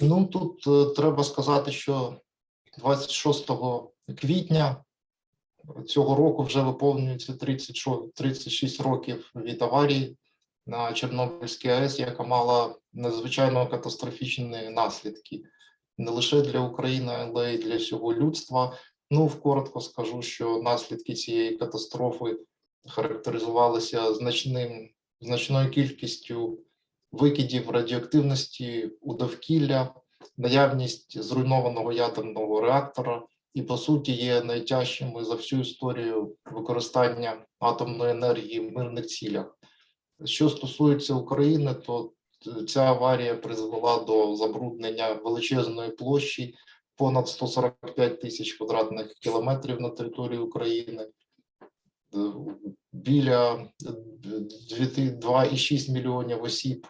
Ну тут е, треба сказати, що 26 квітня цього року вже виповнюється 30, шо- 36 років від аварії на Чорнобильській АЕС, яка мала надзвичайно катастрофічні наслідки не лише для України, але й для всього людства. Ну, вкоротко скажу, що наслідки цієї катастрофи характеризувалися значним, значною кількістю викидів радіоактивності у довкілля, наявність зруйнованого ядерного реактора, і по суті є найтяжчими за всю історію використання атомної енергії в мирних цілях. Що стосується України, то ця аварія призвела до забруднення величезної площі понад 145 тисяч квадратних кілометрів на території України. Біля е, дві- 2,6 мільйонів осіб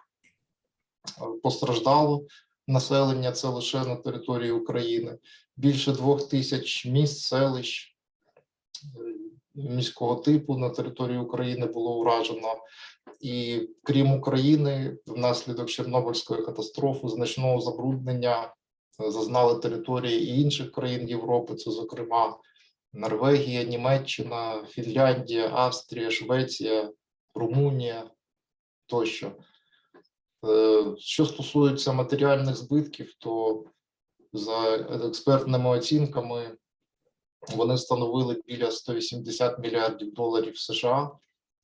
постраждало населення, це лише на території України. Більше двох тисяч міст, селищ е, міського типу на території України було вражено. І крім України, внаслідок Чорнобильської катастрофи значного забруднення е, зазнали території і інших країн Європи, це, зокрема, Норвегія, Німеччина, Фінляндія, Австрія, Швеція, Румунія тощо. Що стосується матеріальних збитків, то за експертними оцінками вони становили біля 180 мільярдів доларів США.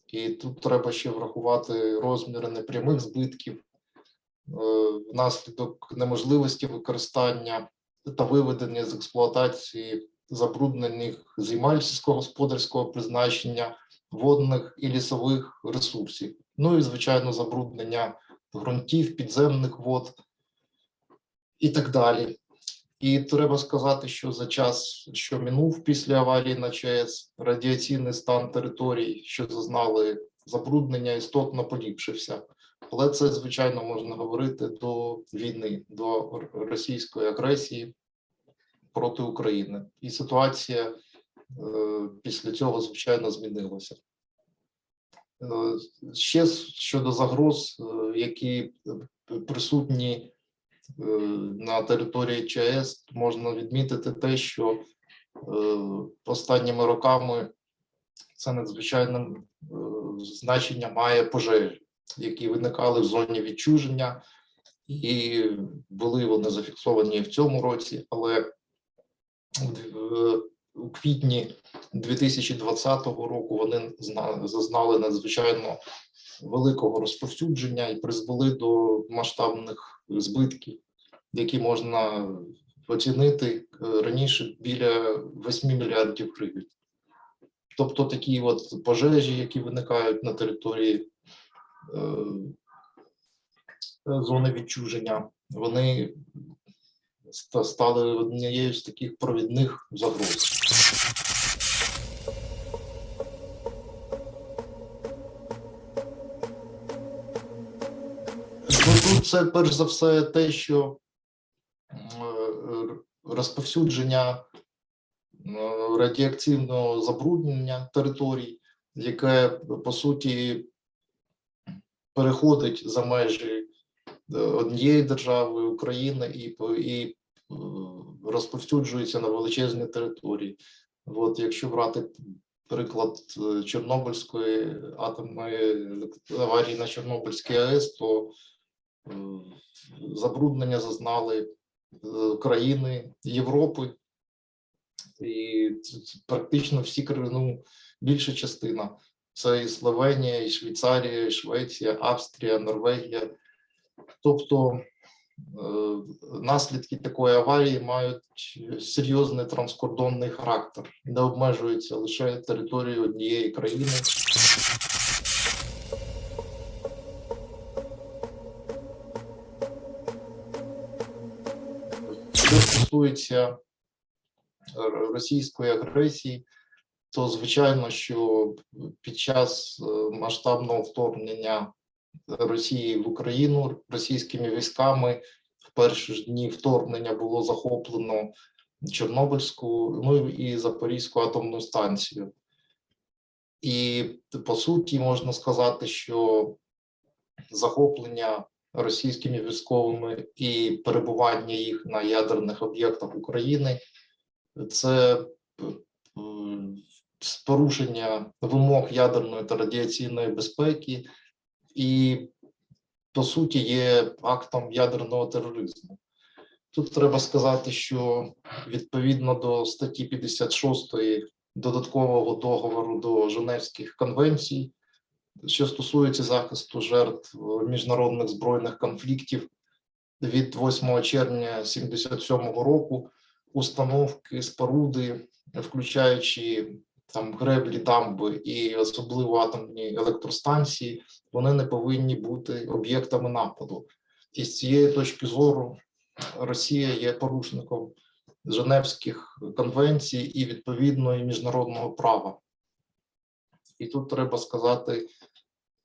І тут треба ще врахувати розміри непрямих збитків е, внаслідок неможливості використання та виведення з експлуатації забруднених земель сільськогосподарського призначення, водних і лісових ресурсів. Ну і звичайно, забруднення ґрунтів, підземних вод і так далі. І треба сказати, що за час, що минув після аварії на ЧАЕС, радіаційний стан територій, що зазнали забруднення, істотно поліпшився. Але це, звичайно, можна говорити до війни, до російської агресії проти України. І ситуація е, після цього, звичайно, змінилася. Е, Ще щодо загроз, е, які е, присутні на території ЧАЕС можна відмітити те, що останніми роками це надзвичайне значення має пожежі, які виникали в зоні відчуження, і були вони зафіксовані в цьому році, але в- у квітні 2020 року вони зна- зазнали надзвичайно великого розповсюдження і призвели до масштабних збитків, які можна оцінити е, раніше біля 8 мільярдів гривень. Тобто такі от пожежі, які виникають на території е, е, зони відчуження, вони стали однією з таких провідних загроз. Це перш за все те, що е, розповсюдження радіоактивного забруднення територій, яке по суті переходить за межі е, однієї держави України і, і е, розповсюджується на величезні території. От якщо брати приклад Чорнобильської атомної аварії на Чорнобильській АЕС, то забруднення зазнали е, країни Європи, і практично всі ну, більша частина. Це і Словенія, і Швейцарія, і Швеція, Австрія, Норвегія. Тобто е, наслідки такої аварії мають серйозний транскордонний характер, не обмежуються лише територією однієї країни. Стосується е, російської агресії, то звичайно, що під час е, масштабного вторгнення Росії в Україну російськими військами в перші ж дні вторгнення було захоплено Чорнобильську, ну і Запорізьку атомну станцію. І по суті можна сказати, що захоплення російськими військовими і перебування їх на ядерних об'єктах України. Це е, порушення вимог ядерної та радіаційної безпеки, і по суті є актом ядерного тероризму. Тут треба сказати, що відповідно до статті 56 додаткового договору до Женевських конвенцій, що стосується захисту жертв міжнародних збройних конфліктів від 8 червня 77 року, установки, споруди, включаючи там греблі, дамби і особливо атомні електростанції, вони не повинні бути об'єктами нападу. І з цієї точки зору Росія є порушником Женевських конвенцій і відповідно міжнародного права. І тут треба сказати,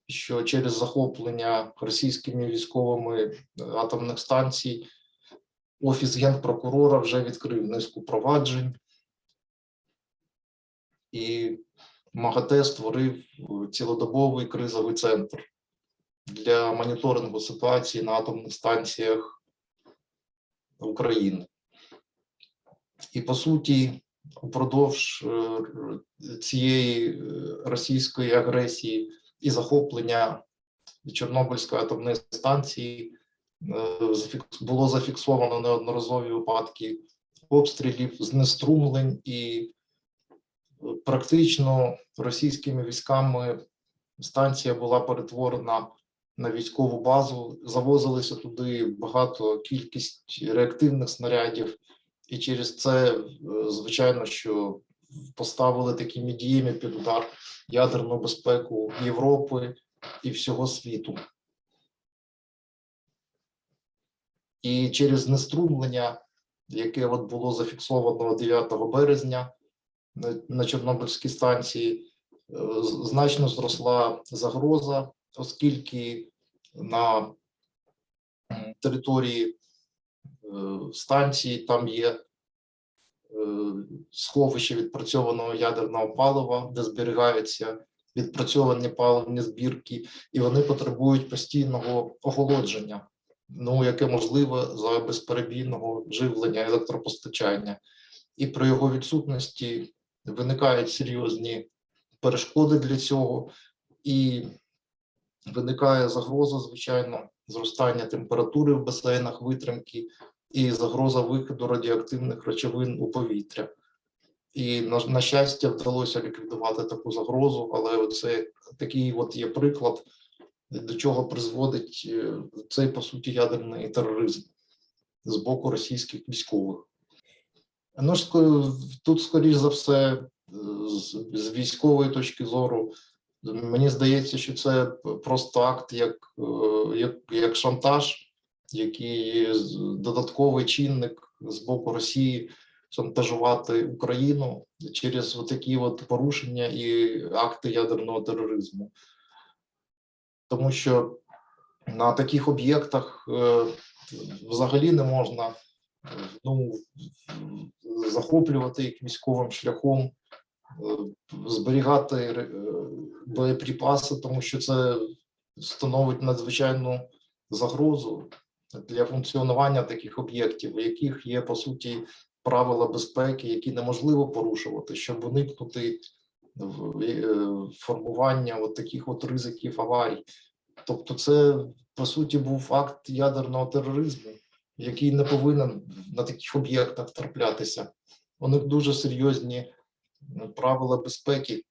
що через захоплення російськими військовими атомних станцій Офіс генпрокурора вже відкрив низку проваджень, і МАГАТЕ створив цілодобовий кризовий центр для моніторингу ситуації на атомних станціях України. І по суті, упродовж е, цієї е, російської агресії і захоплення Чорнобильської атомної станції е, було зафіксовано неодноразові випадки обстрілів, знеструмлень і практично російськими військами станція була перетворена на військову базу. Завозилися туди багато кількість реактивних снарядів, і через це, е, звичайно, що поставили такими діями під удар ядерну безпеку Європи і всього світу. І через знеструмлення, яке от було зафіксовано 9 березня на, Чорнобильській станції, е, значно зросла загроза, оскільки на території е, станції там є сховище відпрацьованого ядерного палива, де зберігаються відпрацьовані паливні збірки, і вони потребують постійного охолодження, ну яке можливе за безперебійного живлення електропостачання. І при його відсутності виникають серйозні перешкоди для цього, і виникає загроза, звичайно, зростання температури в басейнах витримки і загроза виходу радіоактивних речовин у повітря. І на, на щастя, вдалося ліквідувати таку загрозу, але це такий от є приклад, до чого призводить е, цей по суті ядерний тероризм з боку російських військових. Ну ж тут, скоріш за все, е, з, з військової точки зору, мені здається, що це просто акт як, е, як, як шантаж, який додатковий чинник з боку Росії шантажувати Україну через такі от порушення і акти ядерного тероризму. Тому що на таких об'єктах е, взагалі не можна е, ну, захоплювати їх військовим шляхом, е, зберігати боєприпаси, тому що це становить надзвичайну загрозу для функціонування таких об'єктів, у яких є по суті правила безпеки, які неможливо порушувати, щоб уникнути е, формування от таких от ризиків аварій. Тобто, це по суті був акт ядерного тероризму, який не повинен на таких об'єктах траплятися. У них дуже серйозні правила безпеки,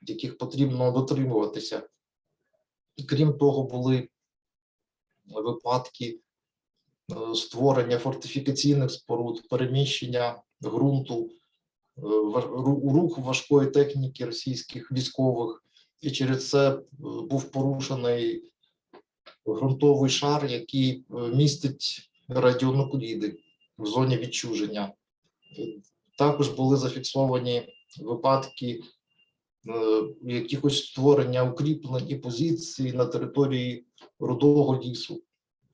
яких потрібно дотримуватися. Крім того, були випадки е, створення фортифікаційних споруд, переміщення ґрунту, е, рух важкої техніки російських військових, і через це е, був порушений ґрунтовий шар, який е, містить радіонукліди в зоні відчуження. Е, Також були зафіксовані випадки е, якихось створення укріплень і позицій на території рудого лісу.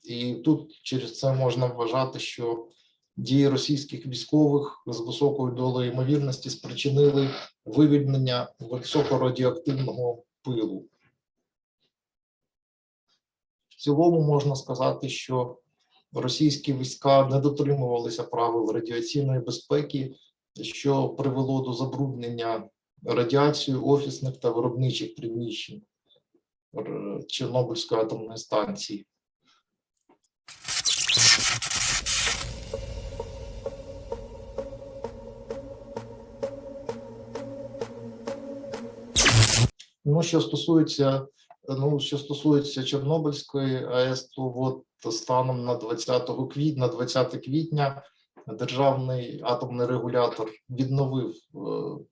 І тут через це можна вважати, що дії російських військових з високою долею ймовірності спричинили вивільнення високорадіоактивного пилу. В цілому можна сказати, що російські війська не дотримувалися правил радіаційної безпеки, що привело до забруднення радіацією офісних та виробничих приміщень Чорнобильської атомної станції. Ну, що стосується, ну, що стосується Чорнобильської АЕС, то от станом на 20 квітня, 20 квітня державний атомний регулятор відновив е,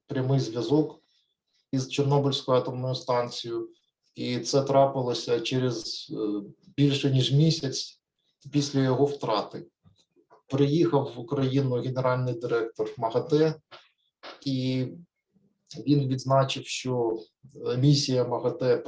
прямий зв'язок із Чорнобильською атомною станцією, і це трапилося через е, більше ніж місяць після його втрати. Приїхав в Україну генеральний директор МАГАТЕ, і він відзначив, що е, місія МАГАТЕ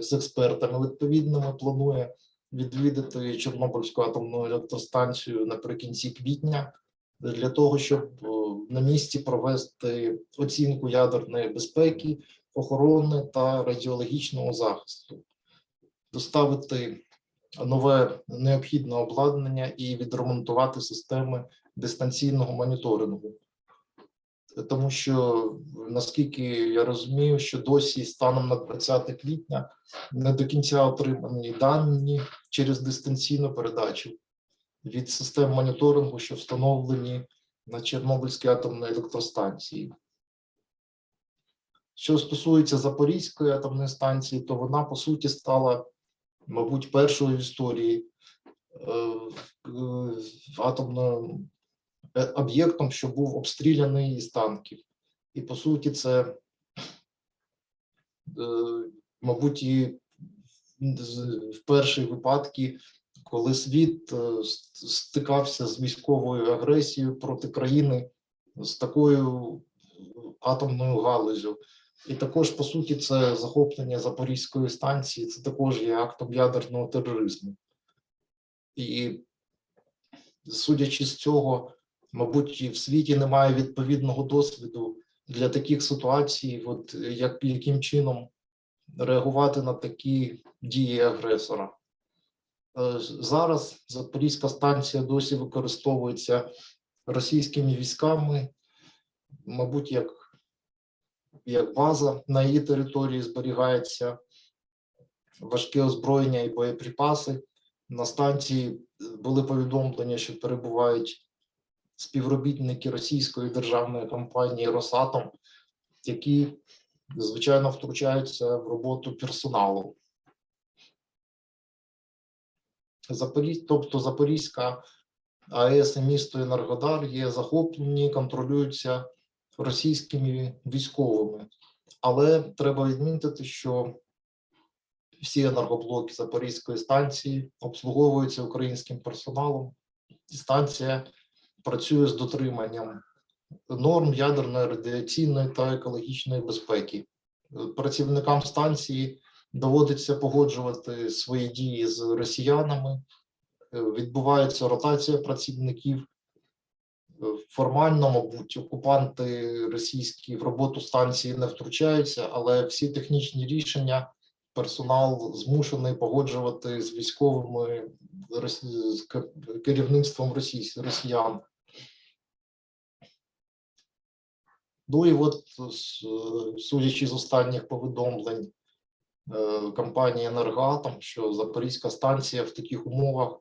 з експертами відповідними планує відвідати Чорнобильську атомну електростанцію наприкінці квітня для того, щоб е, на місці провести оцінку ядерної безпеки, охорони та радіологічного захисту, доставити нове необхідне обладнання і відремонтувати системи дистанційного моніторингу. Тому що наскільки я розумію, що досі станом на 20 квітня не до кінця отримані дані через дистанційну передачу від систем моніторингу, що встановлені на Чорнобильській атомній електростанції. Що стосується Запорізької атомної станції, то вона по суті стала, мабуть, першою в історії е, е, атомною об'єктом, що був обстріляний із танків. І по суті, це, е, мабуть, і в перші випадки, коли світ е, стикався з військовою агресією проти країни з такою атомною галузю. І також, по суті, це захоплення Запорізької станції, це також є актом ядерного тероризму. І судячи з цього, мабуть, в світі немає відповідного досвіду для таких ситуацій, от як, яким чином реагувати на такі дії агресора. Е, Зараз Запорізька станція досі використовується російськими військами, мабуть, як, як база на її території зберігається важке озброєння і боєприпаси. На станції були повідомлення, що перебувають співробітники російської державної компанії Росатом, які звичайно втручаються в роботу персоналу. Запорізь, тобто Запорізька АЕС і місто Енергодар є захоплені, контролюються російськими військовими. Але треба відмітити, що всі енергоблоки Запорізької станції обслуговуються українським персоналом, і станція працює з дотриманням норм ядерної, радіаційної та екологічної безпеки. Працівникам станції доводиться погоджувати свої дії з росіянами, відбувається ротація працівників. Формально, мабуть, окупанти російські в роботу станції не втручаються, але всі технічні рішення персонал змушений погоджувати з військовими з керівництвом росіян. Ну і от, судячи з останніх повідомлень е, компанії «Енергоатом», що Запорізька станція в таких умовах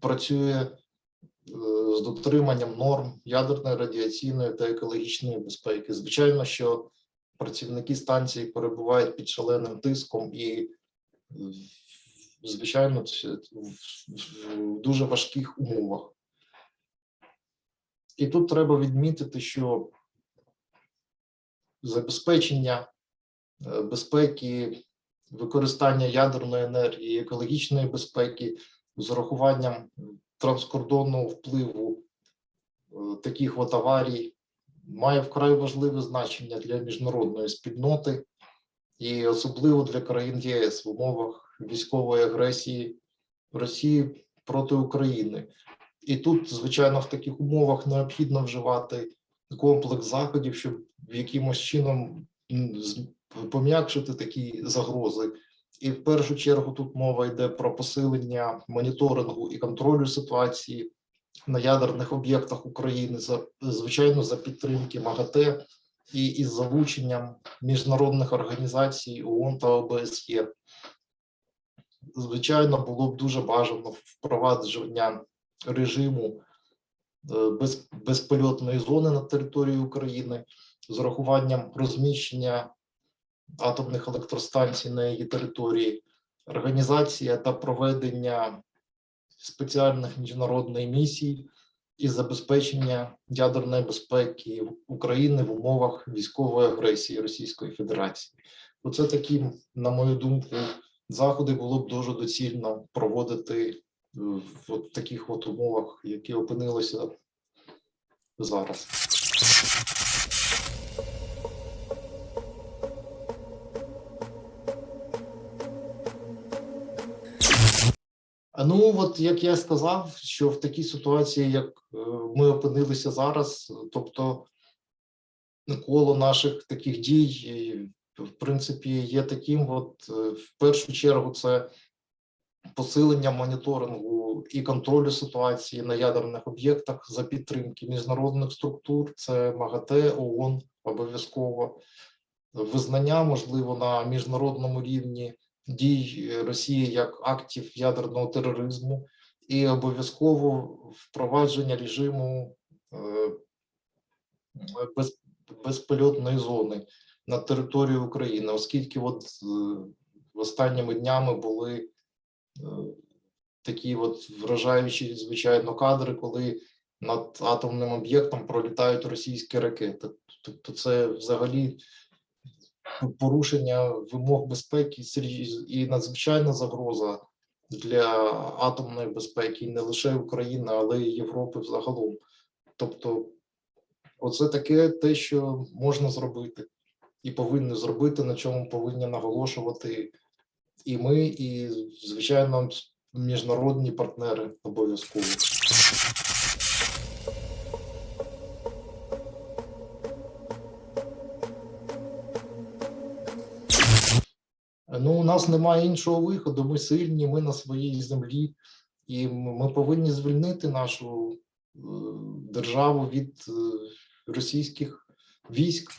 працює е, з дотриманням норм ядерної, радіаційної та екологічної безпеки. Звичайно, що працівники станції перебувають під шаленим тиском і, е, звичайно, в- в дуже важких умовах. І тут треба відмітити, що забезпечення е, безпеки, використання ядерної енергії, екологічної безпеки з урахуванням транскордонного впливу е, таких от аварій має вкрай важливе значення для міжнародної спільноти і особливо для країн ЄС в умовах військової агресії Росії проти України. І тут, звичайно, в таких умовах необхідно вживати комплекс заходів, щоб якимось чином пом'якшити такі загрози І в першу чергу тут мова йде про посилення моніторингу і контролю ситуації на ядерних об'єктах України, за звичайно, за підтримки МАГАТЕ і із залученням міжнародних організацій ООН та ОБСЄ. Звичайно, було б дуже бажано впровадження режиму е, без, безпольотної зони на території України з урахуванням розміщення атомних електростанцій на її території, організація та проведення спеціальних міжнародних місій і забезпечення ядерної безпеки України в умовах військової агресії Російської Федерації. Оце такі, на мою думку, заходи було б дуже доцільно проводити в таких от умовах, які опинилися зараз. Ну, от як я сказав, що в такій ситуації, як е, ми опинилися зараз, тобто коло наших таких дій, в принципі, є таким, от е, в першу чергу, це посилення моніторингу і контролю ситуації на ядерних об'єктах за підтримки міжнародних структур, це МАГАТЕ, ООН обов'язково, визнання, можливо, на міжнародному рівні дій Росії як актів ядерного тероризму і обов'язково впровадження режиму е, без, безпольотної зони на території України, оскільки от е, останніми днями були е, такі от вражаючі, звичайно, кадри, коли над атомним об'єктом пролітають російські ракети. Тобто, це взагалі порушення вимог безпеки і надзвичайна загроза для атомної безпеки не лише України, але й Європи взагалом. Тобто, оце таке те, що можна зробити і повинні зробити, на чому повинні наголошувати і ми, і, звичайно, міжнародні партнери обов'язково. Нас немає іншого виходу. Ми сильні, ми на своїй землі, і ми повинні звільнити нашу е, державу від е, російських військ.